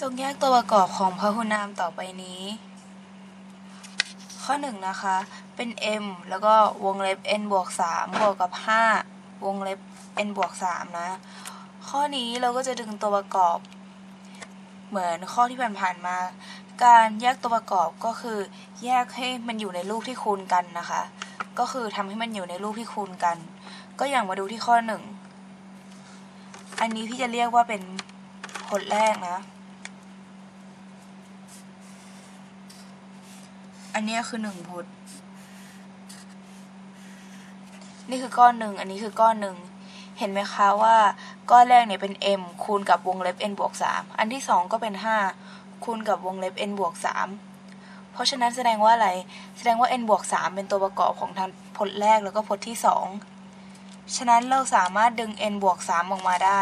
จงแยกตัวประกอบของพหุนามต่อไปนี้ ข้อหนึ่งนะคะ เป็น m แล้วก็วงเล็บ n บวก3บวกกับ 5 วงเล็บ n บวก3นะ ข้อนี้เราก็จะดึงตัวประกอบ เหมือนข้อที่ผ่านๆมา การแยกตัวประกอบก็คือ แยกให้มันอยู่ในรูปที่คูณกันนะคะ ก็คือทำให้มันอยู่ในรูปที่คูณกัน ก็อย่างมาดูที่ข้อหนึ่งอันนี้พี่จะเรียกว่าเป็นผลแรกนะ อันนี้คือหนึ่งพุทนี่คือก้อนหนึ่ง อันนี้คือก้อนหนึ่ง เห็นไหมคะว่าก้อนแรกเนี่ยเป็น m คูณกับวงเล็บ n บวก3อันที่สองก็เป็น 5 คูณกับวงเล็บ n บวก3เพราะฉะนั้นแสดงว่าอะไร แสดงว่า n บวก3เป็นตัวประกอบของทางพจน์แรกแล้วก็พจน์ที่สองฉะนั้นเราสามารถดึง n บวก3ออกมาได้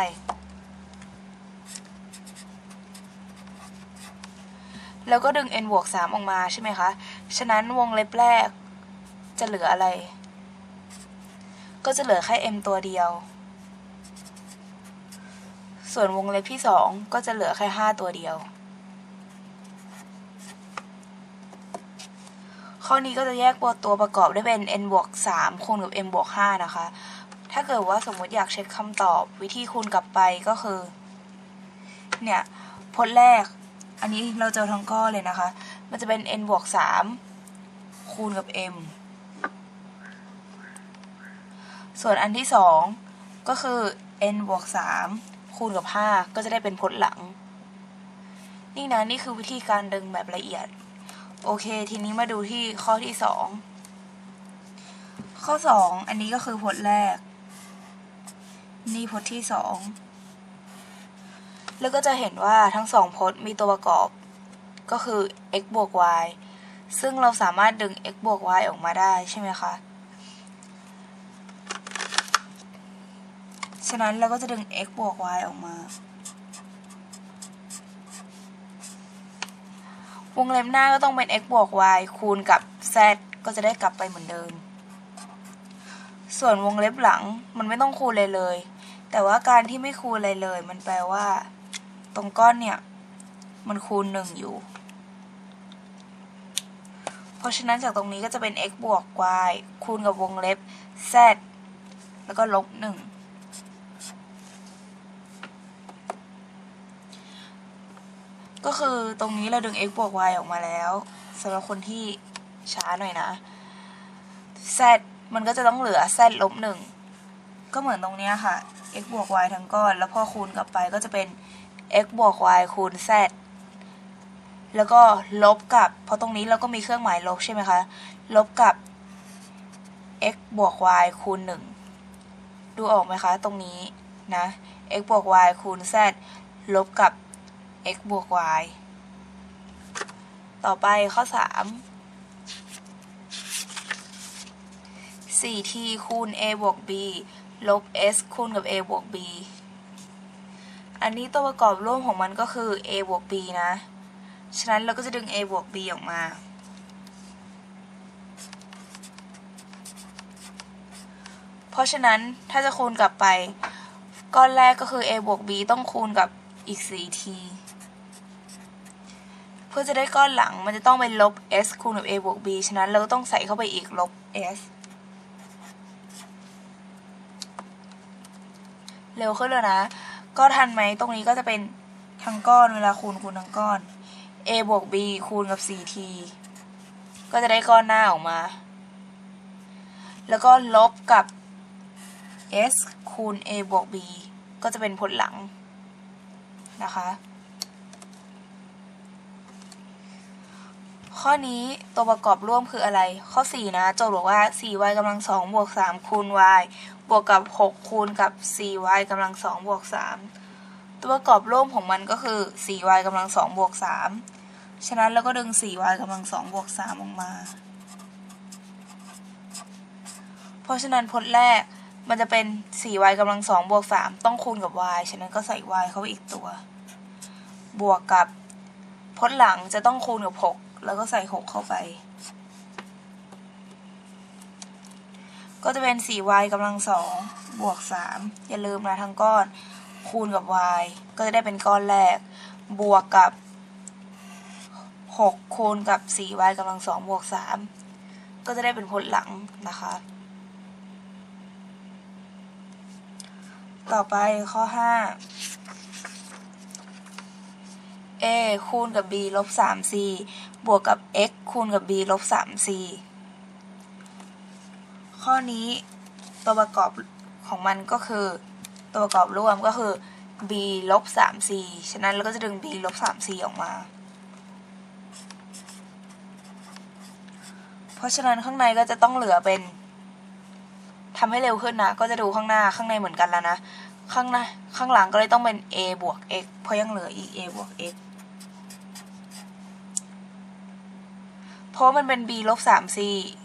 แล้วก็ดึง n บวก3ออกมาใช่ไหมคะ ฉะนั้นวงเล็บแรก จะเหลืออะไร ก็จะเหลือแค่ m ตัวเดียว ส่วนวงเล็บที่ 2 ก็จะเหลือแค่ 5 ตัวเดียว ข้อนี้ก็จะแยกตัวประกอบได้เป็น n บวก3คูณกับ m บวก5นะคะ ถ้าเกิดว่าสมมติอยากเช็คคำตอบวิธีคูณกลับไปก็คือ เนี่ยพจน์แรก อันนี้เราเจอทั้งก้อนเลยนะคะ มันจะเป็น n บวก3คูณกับ m ส่วนอันที่สองก็คือ n บวก3คูณกับ5ก็จะได้เป็นพจน์หลัง นี่นะนี่คือวิธีการดึงแบบละเอียด โอเค ทีนี้มาดูที่ข้อที่สองข้อสองอันนี้ก็คือพจน์แรก นี่พจน์ที่สอง แล้วก็จะเห็นว่าทั้งสองพจน์มีตัวประกอบ ก็คือ x บวก y ซึ่งเราสามารถดึง x บวก y ออกมาได้ใช่ไหมคะ ฉะนั้นเราก็จะดึง x บวก y ออกมา วงเล็บหน้าก็ต้องเป็น x บวก y คูณกับ z ก็จะได้กลับไปเหมือนเดิม ส่วนวงเล็บหลังมันไม่ต้องคูณเลยเลย แต่ว่าการที่ไม่คูณอะไรเลย มันแปลว่า ตรงก้อนเนี่ย มันคูณหนึ่งอยู่ เพราะฉะนั้นจากตรงนี้ก็จะเป็น x บวก y คูณกับวงเล็บ z แล้วก็ลบหนึ่งก็คือตรงนี้เราดึง x บวก y ออกมาแล้วสำหรับคนที่ช้าหน่อยนะ z มันก็จะต้องเหลือ z ลบหนึ่งก็เหมือนตรงนี้ค่ะ x บวก y ทั้งก้อน แล้วพอคูณกลับไปก็จะเป็น x บวก y คูณ z แล้วก็ลบกับ เพราะตรงนี้เราก็มีเครื่องหมายลบใช่ไหมคะ ลบกับ x บวก y คูณหนึ่งดูออกไหมคะ ตรงนี้นะ x บวก y คูณ z ลบกับ x บวก y ต่อไปข้อ 3 4t คูณ a บวก b ลบ s คูณกับ a บวก b อันนี้ตัวประกอบร่วมของมันก็คือ a บวก b นะ ฉะนั้นเราก็จะดึง a บวก b ออกมา เพราะฉะนั้นถ้าจะคูณกลับไป ก้อนแรกก็คือ a บวก b ต้องคูณกับอีก 4t เพื่อจะได้ก้อนหลังมันจะต้องเป็นลบ s คูณกับ a บวก b ฉะนั้นเราก็ต้องใส่เข้าไปอีกลบ s เร็วขึ้นแล้วนะ ก็ทันไหมตรงนี้ก็จะเป็นทั้งก้อนเวลาคูณคูณทั้งก้อน a บวก b คูณกับ 4t ก็จะได้ก้อนหน้าออกมา แล้วก็ลบกับ s คูณ a บวก b ก็จะเป็นผลหลังนะคะ ข้อนี้ตัวประกอบร่วมคืออะไร ข้อ 4 นะ โจทย์บอกว่า 4y กำลัง2บวก3คูณ y วกกับ6คูณกับ 4y กำลัง2บวก3ตัวประกอบร่วมของมันก็คือ 4y กำลัง2บวก3ฉะนั้นเราก็ดึง 4y กำลัง2บวก3ออกมา เพราะฉะนั้นพจน์แรกมันจะเป็น 4y กำลัง2บวก3ต้องคูณกับ y ฉะนั้นก็ใส่ y เข้าไปอีกตัว บวกกับพจน์หลังจะต้องคูณกับ 6 แล้วก็ใส่ 6 เข้าไป ก็จะเป็น 4y กำลัง2บวก 3 อย่าลืมนะทั้งก้อนคูณกับ y ก็จะได้เป็นก้อนแรก บวกกับหกคูณกับสี่ y กำลังสองบวกสามก็จะได้เป็นผลหลังนะคะ ต่อไปข้อห้า a คูณกับ b ลบสาม c บวกกับ x คูณกับ b ลบสาม c ข้อนี้ตัวประกอบของมันก็คือ ตัวประกอบร่วมก็คือ b ลบสาม c ฉะนั้นเราก็จะดึง b ลบสาม c ออกมา เพราะฉะนั้นข้างในก็จะต้องเหลือเป็นทำให้เร็วขึ้นนะ ก็จะดูข้างหน้าข้างในเหมือนกันแล้วนะ ข้างหน้าข้างหลังก็เลยต้องเป็น a บวก x เพราะยังเหลืออีก a บวก x เพราะมันเป็น b ลบสาม c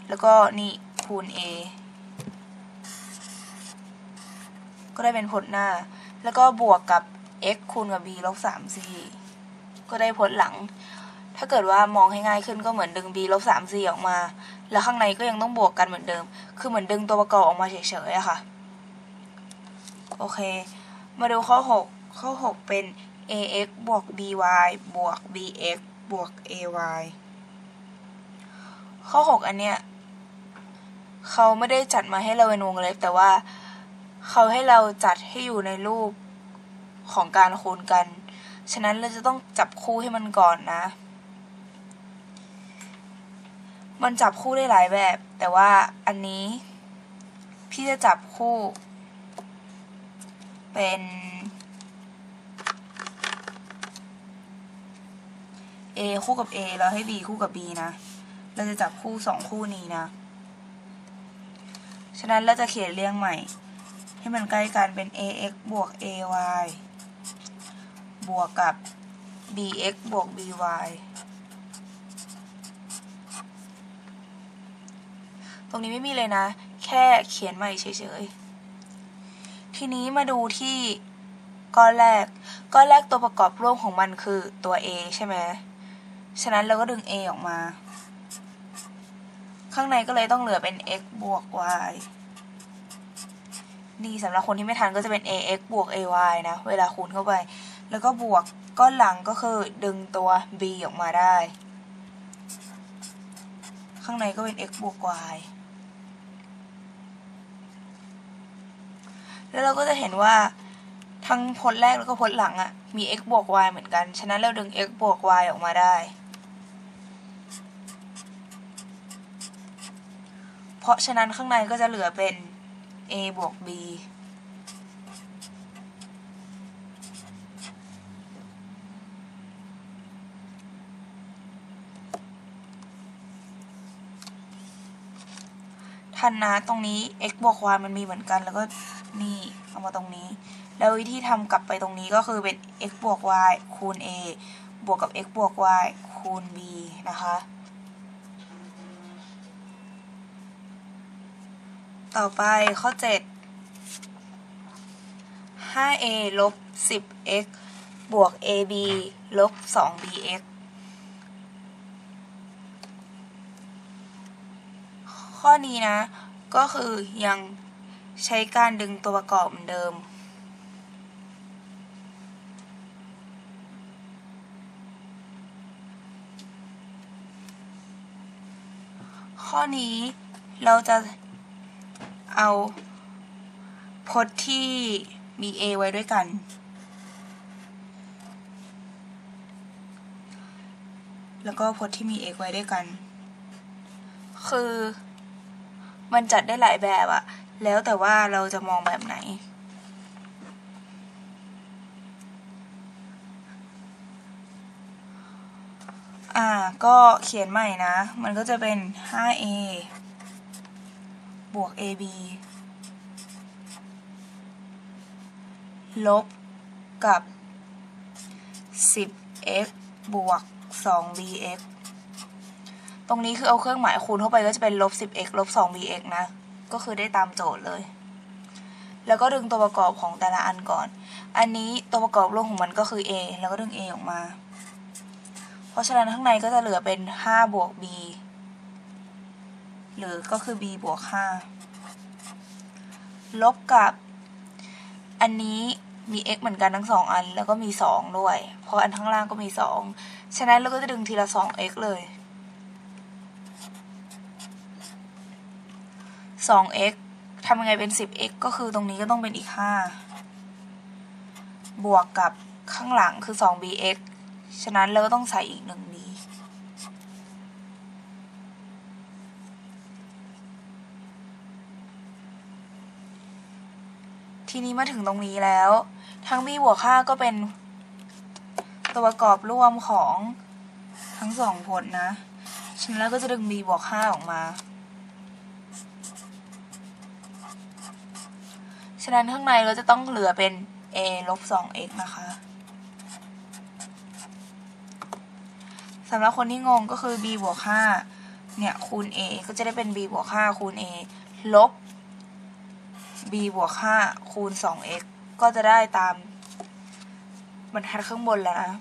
แล้วก็นี่ คูณ a ก็ได้เป็นผลหน้า แล้วก็บวกกับ x คูณกับ b ลบสาม c ก็ได้ผลหลัง ถ้าเกิดว่ามองให้ง่ายขึ้นก็เหมือนดึง b ลบสาม c ออกมา แล้วข้างในก็ยังต้องบวกกันเหมือนเดิม คือเหมือนดึงตัวประกอบออกมาเฉยๆอะค่ะ โอเค มาดูข้อ 6 ข้อ 6 เป็น ax บวก by บวก bx บวก ay ข้อ 6 อันเนี้ย เขาไม่ได้จัดมาให้เราเป็นวงเล็บ แต่ว่าเขาให้เราจัดให้อยู่ในรูปของการคูณกัน ฉะนั้นเราจะต้องจับคู่ให้มันก่อนนะ มันจับคู่ได้หลายแบบ แต่ว่าอันนี้ พี่จะจับคู่ เป็น A คู่กับ A แล้วให้ B คู่กับ B นะ เราจะจับคู่สองคู่นี้นะ ฉะนั้นเราจะเขียนเรียงใหม่ ให้มันใกล้กันเป็น ax บวก ay บวกกับ bx บวก by ตรงนี้ไม่มีเลยนะ แค่เขียนใหม่เฉยๆ ทีนี้มาดูที่ก้อนแรก ก้อนแรกตัวประกอบร่วมของมันคือตัว a ใช่ไหม ฉะนั้นเราก็ดึง a ออกมา ข้างในก็เลยต้องเหลือเป็น x บวก y นี่สำหรับคนที่ไม่ทันก็จะเป็น ax บวก ay นะ เวลาคูณเข้าไป แล้วก็บวกก้อนหลังก็คือดึงตัว b ออกมาได้ ข้างในก็เป็น x บวก y แล้วเราก็จะเห็นว่าทั้งพจน์แรกแล้วก็พจน์หลังอะ่ะมี x บวก y เหมือนกัน ฉะนั้นเราดึง x บวก y ออกมาได้ เพ ราะฉะนั้นข้างในก็จะเหลือเป็น a บวก b ทันนะตรงนี้ x บวก y มันมีเหมือนกันแล้วก็นี่เอามาตรงนี้ แล้ววิธีทำกลับไปตรงนี้ก็คือเป็น x บวก y คูณ a บวกกับ x บวก y คูณ b นะคะ ต่อไปข้อ 7 5a ลบ 10x บวก ab ลบ 2bx ข้อนี้นะ ก็คือยังใช้การดึงตัวประกอบเหมือนเดิม ข้อนี้เราจะ เอาพจน์ที่มี a ไว้ด้วยกัน แล้วก็พจน์ที่มี x ไว้ด้วยกัน คือมันจัดได้หลายแบบอะแล้วแต่ว่าเราจะมองแบบไหน อ่า ก็เขียนใหม่นะ มันก็จะเป็น 5a บวก ab ลบกับ 10x บวก 2bx ตรงนี้คือเอาเครื่องหมายคูณเข้าไปก็จะเป็นลบ 10x ลบ 2bx นะ ก็คือได้ตามโจทย์เลย แล้วก็ดึงตัวประกอบของแต่ละอันก่อน อันนี้ตัวประกอบร่วมของมันก็คือ a แล้วก็ดึง a ออกมา เพราะฉะนั้นข้างในก็จะเหลือเป็น 5 บวก b หรือก็คือ b บวก5ลบกับอันนี้มี x เหมือนกันทั้งสองอัน แล้วก็มี 2 ด้วย เพราะอันข้างล่างก็มี 2 ฉะนั้นเราก็จะดึงทีละ 2x เลย 2x ทำยังไงเป็น 10x ก็คือตรงนี้ก็ต้องเป็นอีก 5 บวกกับข้างหลังคือ 2bx ฉะนั้นเราก็ต้องใส่อีก 1b ทีนี้มาถึงตรงนี้แล้ว ทั้ง b บวก5ก็เป็น ตัวประกอบร่วมของทั้งสองผลนะ ฉะนั้นเราก็จะดึง b บวก5ออกมา ฉะนั้นข้างในเราจะต้องเหลือเป็น a ลบ 2x นะคะสำหรับคนที่งงก็คือ b บวก5เนี่ยคูณ a ก็จะได้เป็น b บวก5คูณ a ลบ b บวก5คูณ 2x ก็จะได้ตามบรรทัดข้างบนแล้วนะ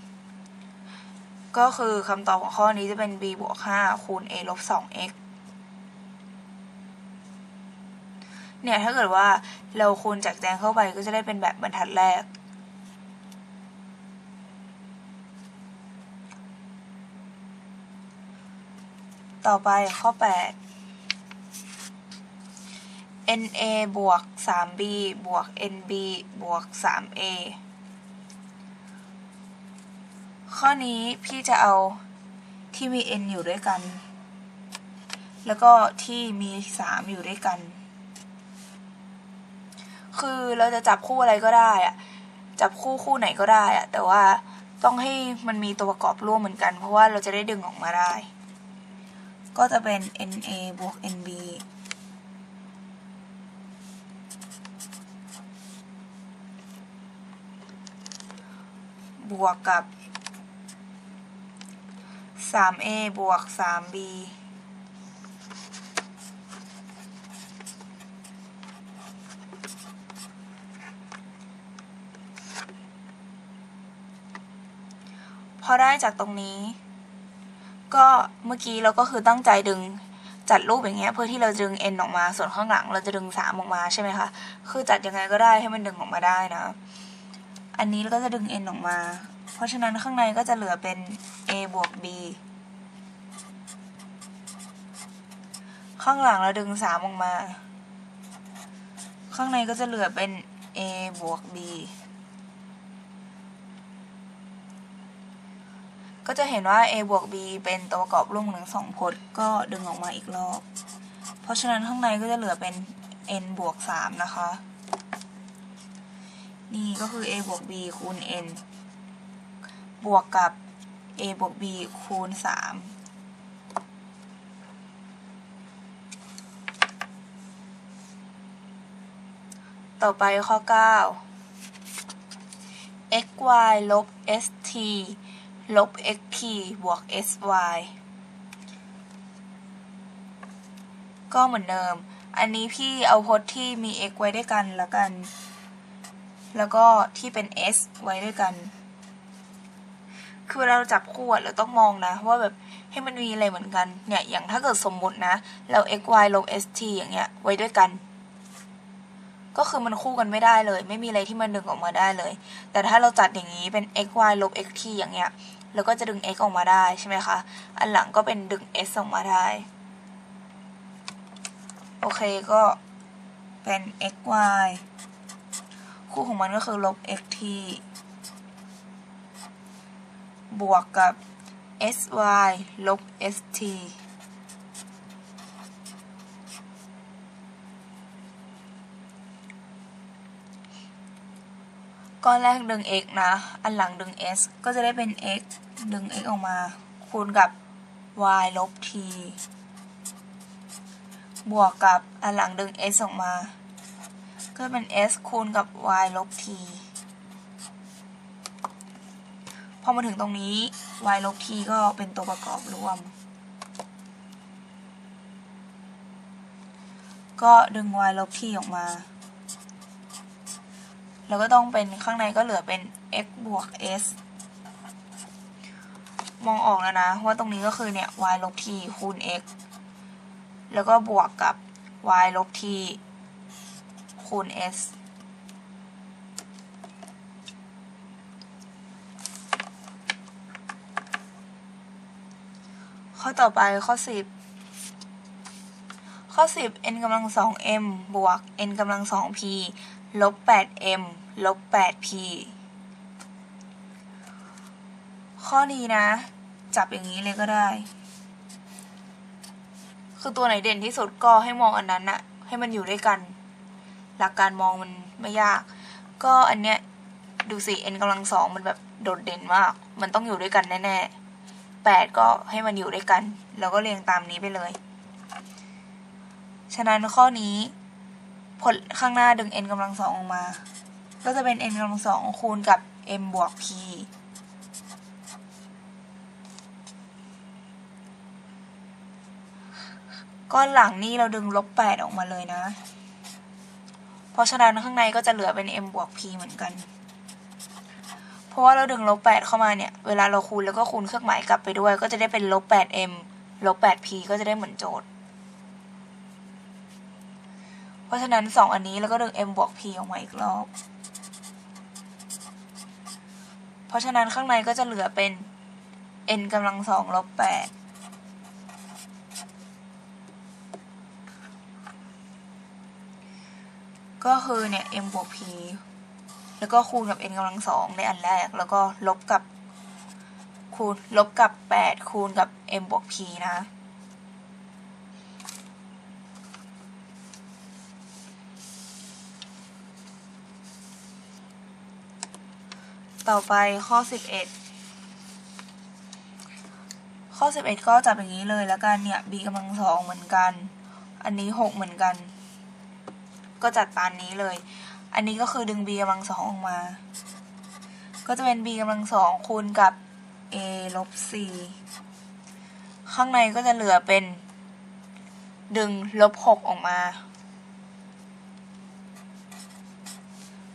ก็คือคำตอบของข้อนี้จะเป็น b บวก5คูณ a ลบ 2x เนี่ยถ้าเกิดว่าเราคูณจากแจงเข้าไปก็จะได้เป็นแบบบรรทัดแรก ต่อไปข้อ 8 NA บวก 3B บวก NB บวก 3A ข้อนี้พี่จะเอาที่มี N อยู่ด้วยกัน แล้วก็ที่มี 3 อยู่ด้วยกัน คือเราจะจับคู่อะไรก็ได้อะจับคู่คู่ไหนก็ได้อะแต่ว่าต้องให้มันมีตัวประกอบร่วมเหมือนกัน เพราะว่าเราจะได้ดึงออกมาได้ ก็จะเป็น NA บวก NB บวกกับ 3a บวก 3b พอได้จากตรงนี้ ก็เมื่อกี้เราก็คือตั้งใจดึงจัดรูปอย่างเงี้ยเพื่อที่เราจะดึง n ออกมา ส่วนข้างหลังเราจะดึง 3 ออกมาใช่ไหมคะ คือจัดยังไงก็ได้ให้มันดึงออกมาได้นะ อันนี้เราก็จะดึง n ออกมา เพราะฉะนั้นข้างในก็จะเหลือเป็น a บวก b ข้างหลังเราดึง 3 ออกมา ข้างในก็จะเหลือเป็น a บวก b ก็จะเห็นว่า a บวก b เป็นตัวประกอบร่วมของสองพจน์ ก็ดึงออกมาอีกรอบ เพราะฉะนั้นข้างในก็จะเหลือเป็น n บวก 3 นะคะ นี่ก็คือ a บวก b คูณ n บวกกับ a บวก b คูณ 3ต่อไปข้อ 9 xy ลบ st ลบ xp บวก sy ก็เหมือนเดิม อันนี้พี่เอาพจน์ที่มี x ไว้ด้วยกันแล้วกัน แล้วก็ที่เป็น s ไว้ด้วยกัน คือเวลาเราจับคู่อะเราต้องมองนะ ว่าแบบให้มันมีอะไรเหมือนกัน เนี่ย อย่างถ้าเกิดสมมุตินะ เรา x y ลบ s t อย่างเงี้ย ไว้ด้วยกัน ก็คือมันคู่กันไม่ได้เลย ไม่มีอะไรที่มันดึงออกมาได้เลย แต่ถ้าเราจัดอย่างนี้เป็น x y ลบ x t อย่างเงี้ยแล้วก็จะดึง x ออกมาได้ใช่ไหมคะ อันหลังก็เป็นดึง s ออกมาได้ โอเคก็เป็น x y คู่ของมันก็คือลบ x t บวกกับ s y ลบ s t ก้อนแรกดึง x นะ อันหลังดึง s ก็จะได้เป็น x ดึง x ออกมา คูณกับ y ลบ t บวกกับอันหลังดึง s ออกมา ก็เป็น s คูณกับ y ลบ t พอมาถึงตรงนี้ y ลบ t ก็เป็นตัวประกอบรวม ก็ดึง y ลบ t ออกมา แล้วก็ต้องเป็นข้างในก็เหลือเป็น x บวก s มองออกแล้วนะว่าตรงนี้ก็คือเนี่ย y ลบ t คูณ x แล้วก็บวกกับ y ลบ t คูณ s ข้อต่อไปข้อ 10 ข้อ 10 n กำลังสอง m บวก n กำลังสอง p ลบ 8m ลบ 8p ข้อนี้นะ จับอย่างนี้เลยก็ได้ คือตัวไหนเด่นที่สุดก็ให้มองอันนั้นนะให้มันอยู่ด้วยกัน หลักการมองมันไม่ยาก ก็อันเนี้ยดูสิ n กำลังสองมันแบบโดดเด่นมาก มันต้องอยู่ด้วยกันแน่ๆแปดก็ให้มันอยู่ด้วยกัน แล้วก็เรียงตามนี้ไปเลย ฉะนั้นข้อนี้ผลข้างหน้าดึง n กำลังสองออกมา ก็จะเป็น n กำลังสองคูณกับ m บวก p ก้อนหลังนี่เราดึงลบแปดออกมาเลยนะ เพราะฉะนั้นข้างในก็จะเหลือเป็น m บวก p เหมือนกัน เพราะว่าเราดึงลบ8เข้ามาเนี่ย เวลาเราคูณแล้วก็คูณเครื่องหมายกลับไปด้วย ก็จะได้เป็นลบ8 m ลบ8 p ก็จะได้เหมือนโจทย์ เพราะฉะนั้น 2 อันนี้แล้วก็ดึง m บวก p ออกมาอีกรอบ เพราะฉะนั้นข้างในก็จะเหลือเป็น n กำลังสองลบ8 ก็คือเนี่ย m บวก p แล้วก็คูณกับ n กำลังสองในอันแรก แล้วก็ลบกับ คูณลบกับแปดคูณกับ m บวก p นะ ต่อไปข้อ 11ข้อ 11 ก็จับอย่างนี้เลยแล้วกันเนี่ย b กำลังสองเหมือนกัน อันนี้ 6 เหมือนกัน ก็จัดตามนี้เลย อันนี้ก็คือดึง b กำลังสองออกมา ก็จะเป็น b กำลังสองคูณกับ a ลบ c ข้างในก็จะเหลือเป็น ดึงลบ6ออกมา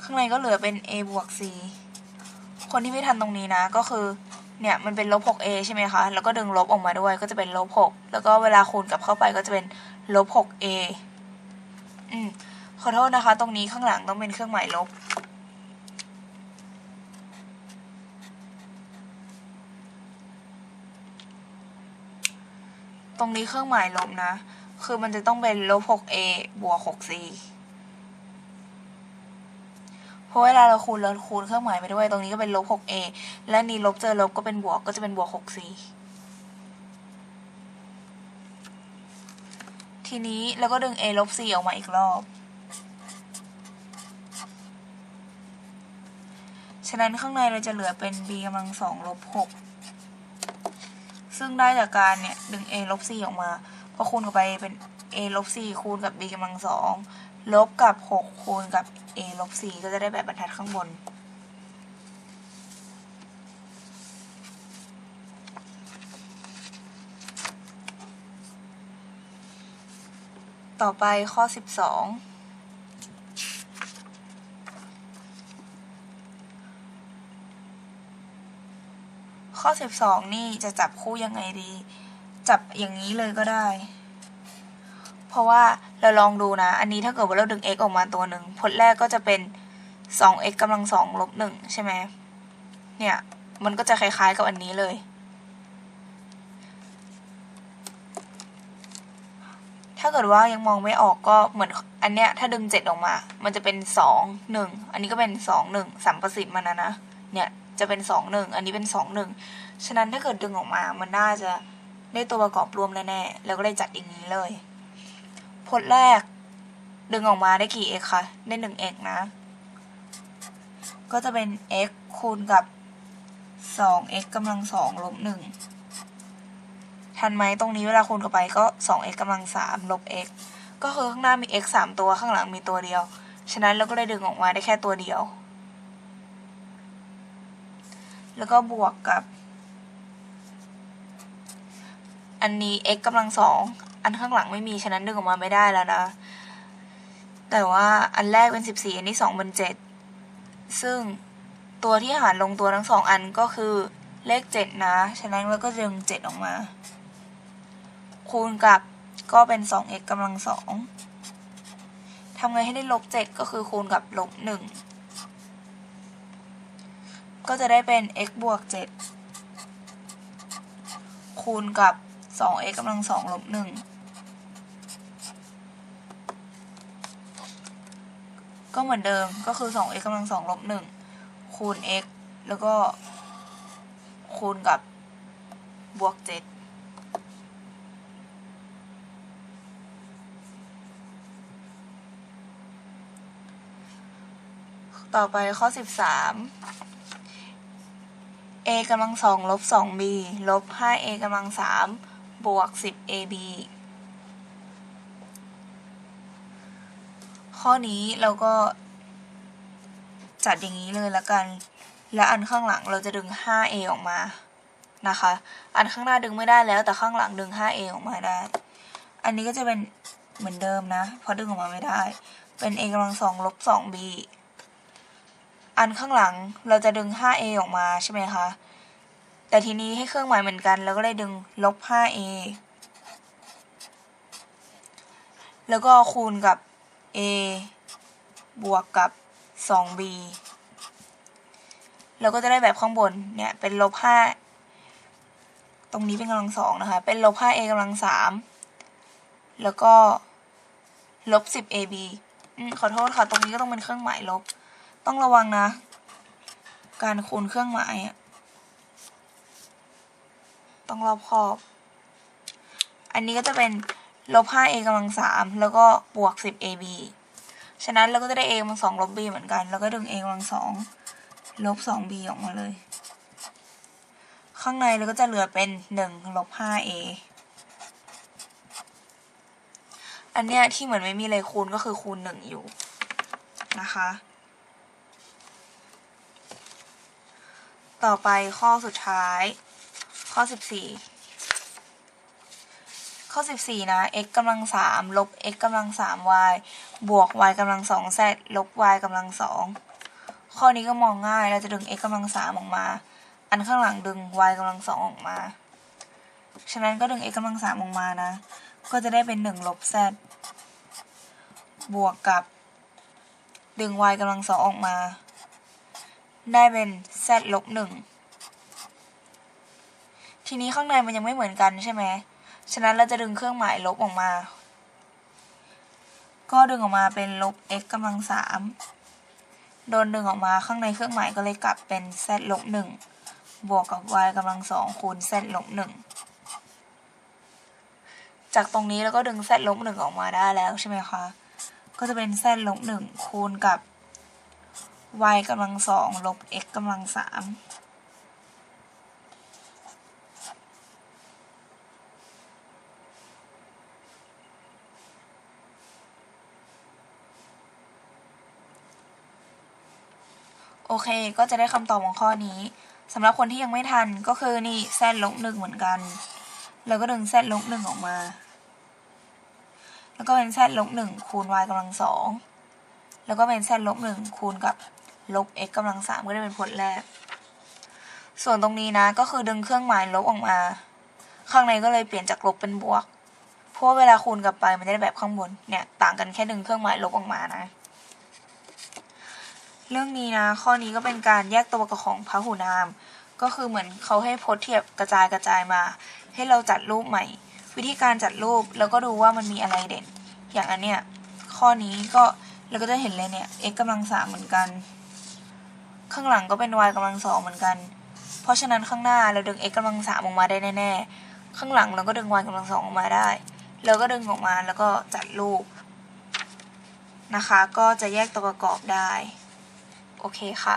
ข้างในก็เหลือเป็น a บวก c คนที่ไม่ทันตรงนี้นะก็คือเนี่ยมันเป็นลบ 6a ใช่ไหมคะ แล้วก็ดึงลบออกมาด้วยก็จะเป็นลบ 6 แล้วก็เวลาคูณกลับเข้าไปก็จะเป็นลบ 6a อืม ขอโทษนะคะ ตรงนี้ข้างหลังต้องเป็นเครื่องหมายลบ ตรงนี้เครื่องหมายลบนะ คือมันจะต้องเป็นลบ 6a บวก 6c เพราะเวลาเราคูณเราคูณเครื่องหมายไปด้วย ตรงนี้ก็เป็นลบ 6a และนี่ลบเจอลบก็เป็นบวกก็จะเป็นบวก 6c ทีนี้เราก็ดึง a ลบ c ออกมาอีกรอบ ฉะนั้นข้างในเราจะเหลือเป็น b กำลังสองลบหกซึ่งได้จากการเนี่ย ดึง a ลบ c ออกมา พอคูณกับไปเป็น a ลบ c คูณกับ b กำลังสองลบกับ 6 คูณกับ a ลบ c ก็จะได้แบบบรรทัดข้างบน ต่อไปข้อ 12 ข้อสิบสองนี่จะจับคู่ยังไงดี จับอย่างนี้เลยก็ได้ เพราะว่าเราลองดูนะ อันนี้ถ้าเกิดว่าเราดึง x ออกมาตัวหนึ่งผลแรกก็จะเป็น 2x กำลังสองลบหนึ่งใช่ไหมเนี่ย มันก็จะคล้ายๆกับอันนี้เลย ถ้าเกิดว่ายังมองไม่ออกก็เหมือนอันเนี้ยถ้าดึงเจ็ดออกมา มันจะเป็นสองหนึ่งอันนี้ก็เป็นสองหนึ่งสัมประสิทธิ์มันนะนะ เนี่ยจะเป็นสองหนึ่งอันนี้เป็นสองหนึ่งฉะนั้นถ้าเกิดดึงออกมามันน่าจะได้ตัวประกอบรวมแน่ๆแล้วก็ได้จัดอย่างนี้เลยผลแรก ดึงออกมาได้กี่ x คะได้หนึ่ง x นะ ก็จะเป็น x คูณกับสอง x กำลังสองลบหนึ่งทันไหมตรงนี้เวลาคูณกันไปก็ 2x กำลัง3ลบ x ก็คือข้างหน้ามี x 3 ตัวข้างหลังมีตัวเดียว ฉะนั้นเราก็เลยดึงออกมาได้แค่ตัวเดียว แล้วก็บวกกับ อันนี้ x กำลังสองอันข้างหลังไม่มีฉะนั้นดึงออกมาไม่ได้แล้วนะ แต่ว่าอันแรกเป็น 14 อันที่2เป็น 7 ซึ่งตัวที่หารลงตัวทั้งสองอันก็คือเลข 7 นะ ฉะนั้นเราก็ดึง 7 ออกมา คูณกับก็เป็น 2x กำลังสองทำไงให้ได้ลบ 7 ก็คือคูณกับลบ 1 ก็จะได้เป็น x บวก 7 คูณกับสอง x กำลังสองลบหนึ่งก็เหมือนเดิมก็คือสอง x กำลังสองลบหนึ่งคูณ x แล้วก็ คูณกับบวกเจ็ดต่อไปข้อสิบสาม a กำลังสองลบสอง b ลบห้า a กำลังสามบวกสิบ ab ข้อนี้เราก็จัดอย่างนี้เลยละกัน และอันข้างหลังเราจะดึง 5a ออกมา นะคะ อันข้างหน้าดึงไม่ได้แล้ว แต่ข้างหลังดึง 5a ออกมาได้ อันนี้ก็จะเป็นเหมือนเดิมนะ เพราะดึงออกมาไม่ได้ เป็น a กำลังสองลบ 2b อันข้างหลังเราจะดึง 5a ออกมาใช่ไหมคะ แต่ทีนี้ให้เครื่องหมายเหมือนกัน แล้วก็ได้ดึงลบ 5a แล้วก็คูณกับ a บวกกับ 2b แล้วก็จะได้แบบข้างบนเนี่ยเป็นลบ 5 ตรงนี้เป็นกำลังสองนะคะ เป็นลบ 5a กำลังสามแล้วก็ลบ 10ab ขอโทษค่ะ ตรงนี้ก็ต้องเป็นเครื่องหมายลบ ต้องระวังนะ การคูณเครื่องหมายต้องรอบคอบ อันนี้ก็จะเป็นลบ 5a กำลังสามแล้วก็บวก 10ab ฉะนั้นเราก็จะได้ a กำลังสองลบ b เหมือนกัน แล้วก็ดึง a กำลังสองลบ 2b ออกมาเลย ข้างในเราก็จะเหลือเป็น 1 ลบ 5a อันเนี้ยที่เหมือนไม่มีอะไรคูณก็คือคูณ 1 อยู่นะคะ ต่อไปข้อสุดท้าย ข้อ 14 ข้อ 14 นะ x กำลัง3ลบ x กำลัง3 y บวก y กำลัง2 z ลบ y กำลัง2ข้อนี้ก็มองง่าย เราจะดึง x กำลัง3ออกมา อันข้างหลังดึง y กำลัง2ออกมา ฉะนั้นก็ดึง x กำลัง3ออกมานะ ก็จะได้เป็น1ลบ z บวกกับ ดึง y กำลัง2ออกมา ได้เป็น z ลบ1ทีนี้ข้างในมันยังไม่เหมือนกันใช่ไหม ฉะนั้นเราจะดึงเครื่องหมายลบออกมา ก็ดึงออกมาเป็นลบ x กำลังสามโดนดึงออกมาข้างในเครื่องหมายก็เลยกลับเป็น z ลบหนึ่งบวกกับ y กำลังสองคูณ z ลบหนึ่งจากตรงนี้แล้วก็ดึง z ลบหนึ่งออกมาได้แล้วใช่ไหมคะ ก็จะเป็น z ลบหนึ่งคูณกับ y กำลังสองลบ x กำลังสามโอเค ก็จะได้คำตอบของข้อนี้สำหรับคนที่ยังไม่ทันก็คือนี่ z ลบหนึ่งเหมือนกัน แล้วก็ดึง z ลบหนึ่งออกมา แล้วก็เป็น z ลบหนึ่งคูณ y กำลังสอง แล้วก็เป็น z ลบหนึ่งคูณกับ ลบ x กำลังสามก็ได้เป็นผลแรก ส่วนตรงนี้นะก็คือดึงเครื่องหมายลบออกมา ข้างในก็เลยเปลี่ยนจากลบเป็นบวก เพราะเวลาคูณกลับไปมันจะได้แบบข้างบน เนี่ยต่างกันแค่ดึงเครื่องหมายลบออกมานะ เรื่องนี้นะข้อนี้ก็เป็นการแยกตัวประกอบของพหุนาม ก็คือเหมือนเขาให้พจน์เทียบกระจายกระจายมา ให้เราจัดรูปใหม่ วิธีการจัดรูปแล้วก็ดูว่ามันมีอะไรเด่น อย่างอันเนี้ยข้อนี้ก็เราก็จะเห็นเลยเนี่ย x กำลังสามเหมือนกัน ข้างหลังก็เป็น y กำลังสองเหมือนกัน เพราะฉะนั้นข้างหน้าเราดึง x กำลังสามออกมาได้แน่ๆ ข้างหลังเราก็ดึง y กำลังสองออกมาได้ แล้วก็ดึงออกมาแล้วก็จัดรูปนะคะ ก็จะแยกตัวประกอบได้ โอเคค่ะ